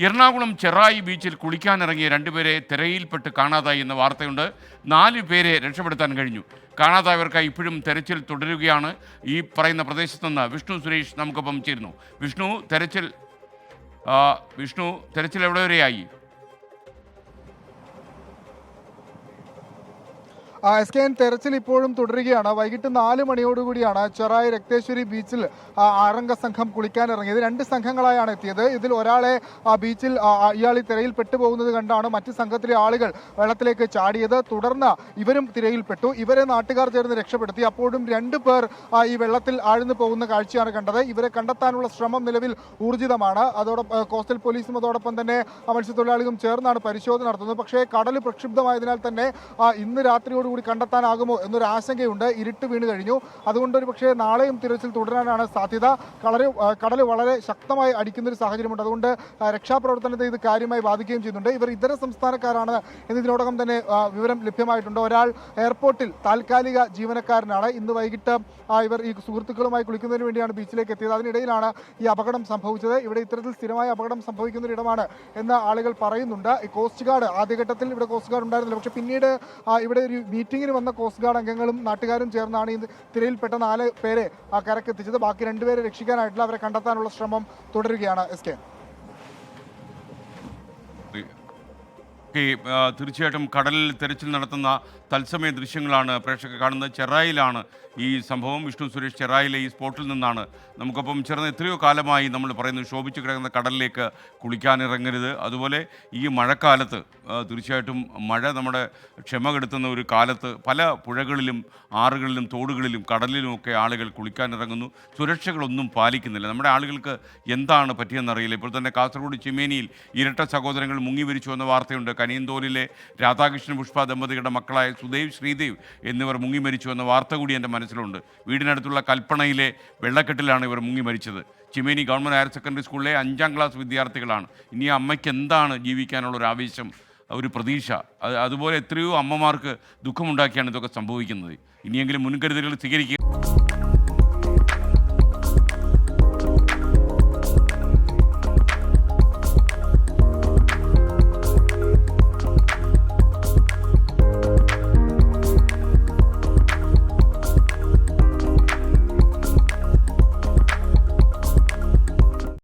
എറണാകുളം ചെറായി ബീച്ചിൽ കുളിക്കാനിറങ്ങിയ രണ്ടുപേരെ തിരയിൽപ്പെട്ട് കാണാതായി എന്ന വാർത്തയുണ്ട്. നാല് പേരെ രക്ഷപ്പെടുത്താൻ കഴിഞ്ഞു. കാണാതായവർക്കായി ഇപ്പോഴും തെരച്ചിൽ തുടരുകയാണ് ഈ പറയുന്ന പ്രദേശത്ത് നിന്ന് വിഷ്ണു സുരേഷ് നമുക്കൊപ്പം ചേരുന്നു. വിഷ്ണു തെരച്ചിൽ വിഷ്ണു തെരച്ചിൽ എവിടെ വരെയായി എസ് കെ എൻ തെരച്ചിൽ ഇപ്പോഴും തുടരുകയാണ്. വൈകിട്ട് നാല് മണിയോടുകൂടിയാണ് ചെറായി രക്തേശ്വരി ബീച്ചിൽ ആറംഗ സംഘം കുളിക്കാനിറങ്ങിയത്. രണ്ട് സംഘങ്ങളായാണ് എത്തിയത്. ഇതിൽ ഒരാളെ ബീച്ചിൽ ഇയാൾ ഈ തിരയിൽ പെട്ടുപോകുന്നത് കണ്ടാണ് മറ്റ് സംഘത്തിലെ ആളുകൾ വെള്ളത്തിലേക്ക് ചാടിയത്. തുടർന്ന് ഇവരും തിരയിൽപ്പെട്ടു ഇവരെ നാട്ടുകാർ ചേർന്ന് രക്ഷപ്പെടുത്തി. അപ്പോഴും രണ്ട് പേർ ഈ വെള്ളത്തിൽ ആഴ്ന്നു പോകുന്ന കാഴ്ചയാണ് കണ്ടത്. ഇവരെ കണ്ടെത്താനുള്ള ശ്രമം നിലവിൽ ഊർജിതമാണ്. അതോടൊപ്പം കോസ്റ്റൽ പോലീസും അതോടൊപ്പം തന്നെ മത്സ്യത്തൊഴിലാളികളും ചേർന്നാണ് പരിശോധന നടത്തുന്നത്. പക്ഷേ കടൽ പ്രക്ഷുബ്ധമായതിനാൽ തന്നെ ഇന്ന് ഇന്ന് രാത്രിയോടുകൂടി കണ്ടെത്താനാകുമോ എന്നൊരു ആശങ്കയുണ്ട്. ഇരുട്ട് വീണ് കഴിഞ്ഞു. അതുകൊണ്ട് ഒരു പക്ഷേ നാളെയും തിരച്ചിൽ തുടരാനാണ് സാധ്യത. കളറ് കടൽ വളരെ ശക്തമായി അടിക്കുന്നൊരു സാഹചര്യമുണ്ട്. അതുകൊണ്ട് രക്ഷാപ്രവർത്തനത്തെ ഇത് കാര്യമായി ബാധിക്കുകയും ചെയ്യുന്നുണ്ട്. ഇവർ ഇതര സംസ്ഥാനക്കാരാണ് എന്നതിനോടകം തന്നെ വിവരം ലഭ്യമായിട്ടുണ്ട്. ഒരാൾ എയർപോർട്ടിൽ താൽക്കാലിക ജീവനക്കാരനാണ്. ഇന്ന് വൈകിട്ട് ഇവർ ഈ സുഹൃത്തുക്കളുമായി കുളിക്കുന്നതിന് വേണ്ടിയാണ് ബീച്ചിലേക്ക് എത്തിയത്. അതിനിടയിലാണ് ഈ അപകടം സംഭവിച്ചത്. ഇവിടെ ഇത്തരത്തിൽ സ്ഥിരമായ അപകടം സംഭവിക്കുന്ന ഒരു ഇടമാണ് എന്ന് ആളുകൾ പറയുന്നുണ്ട്. ഈ കോസ്റ്റ് ഗാർഡ് ആദ്യഘട്ടത്തിൽ ഇവിടെ കോസ്റ്റ് ഗാർഡ് ഉണ്ടായിരുന്നില്ല. പക്ഷേ പിന്നീട് ഇവിടെ ഒരു മീറ്റിംഗിന് വന്ന കോസ്റ്റ് ഗാർഡ് അംഗങ്ങളും നാട്ടുകാരും ചേർന്നാണ് ഈ തിരയിൽപ്പെട്ട നാല് പേരെ ആ കരക്കെത്തിച്ചത്. ബാക്കി രണ്ടുപേരെ രക്ഷിക്കാനായിട്ടുള്ള അവരെ കണ്ടെത്താനുള്ള ശ്രമം തുടരുകയാണ് എസ് കെ. ഓക്കെ ആ, തീർച്ചയായിട്ടും കടലിൽ തെരച്ചിൽ നടത്തുന്ന തത്സമയ ദൃശ്യങ്ങളാണ് പ്രേക്ഷകർ കാണുന്നത്. ചെറായിലാണ് ഈ സംഭവം. വിഷ്ണു സുരേഷ് ചെറായിലെ ഈ സ്പോട്ടിൽ നിന്നാണ്. നമുക്കൊപ്പം ചേർന്ന് എത്രയോ കാലമായി നമ്മൾ പറയുന്നു ശോഭിച്ച് കിടക്കുന്ന കടലിലേക്ക് കുളിക്കാനിറങ്ങരുത്. അതുപോലെ ഈ മഴക്കാലത്ത് തീർച്ചയായിട്ടും മഴ നമ്മുടെ ക്ഷമ കെടുത്തുന്ന ഒരു കാലത്ത് പല പുഴകളിലും ആറുകളിലും തോടുകളിലും കടലിലും ഒക്കെ ആളുകൾ കുളിക്കാനിറങ്ങുന്നു. സുരക്ഷകളൊന്നും പാലിക്കുന്നില്ല. നമ്മുടെ ആളുകൾക്ക് എന്താണ് പറ്റിയെന്നറിയില്ല. ഇപ്പോൾ തന്നെ കാസർഗോഡ് ചിമേനിയിൽ ഇരട്ട സഹോദരങ്ങൾ മുങ്ങി മരിച്ചു എന്ന വാർത്തയുണ്ട്. കനിയന്തോലിലെ രാധാകൃഷ്ണൻ പുഷ്പ ദമ്പതികളുടെ മക്കളായ സുദേവ് ശ്രീദേവ് എന്നിവർ മുങ്ങി മരിച്ചു എന്ന വാർത്ത കൂടി എന്റെ മനസ്സിലുണ്ട്. വീടിനടുത്തുള്ള കൽപ്പണയിലെ വെള്ളക്കെട്ടിലാണ് ഇവർ മുങ്ങി മരിച്ചത്. ചിമേനി ഗവൺമെന്റ് ഹയർ സെക്കൻഡറി സ്കൂളിലെ അഞ്ചാം ക്ലാസ് വിദ്യാർത്ഥികളാണ്. ഇനി അമ്മയ്ക്ക് എന്താണ് ജീവിക്കാനുള്ള ഒരു ആവേശം ഒരു പ്രതീക്ഷ? അത് അതുപോലെ എത്രയോ അമ്മമാർക്ക് ദുഃഖമുണ്ടാക്കിയാണ് ഇതൊക്കെ സംഭവിക്കുന്നത്. ഇനിയെങ്കിലും മുൻകരുതലുകൾ സ്വീകരിക്കുക.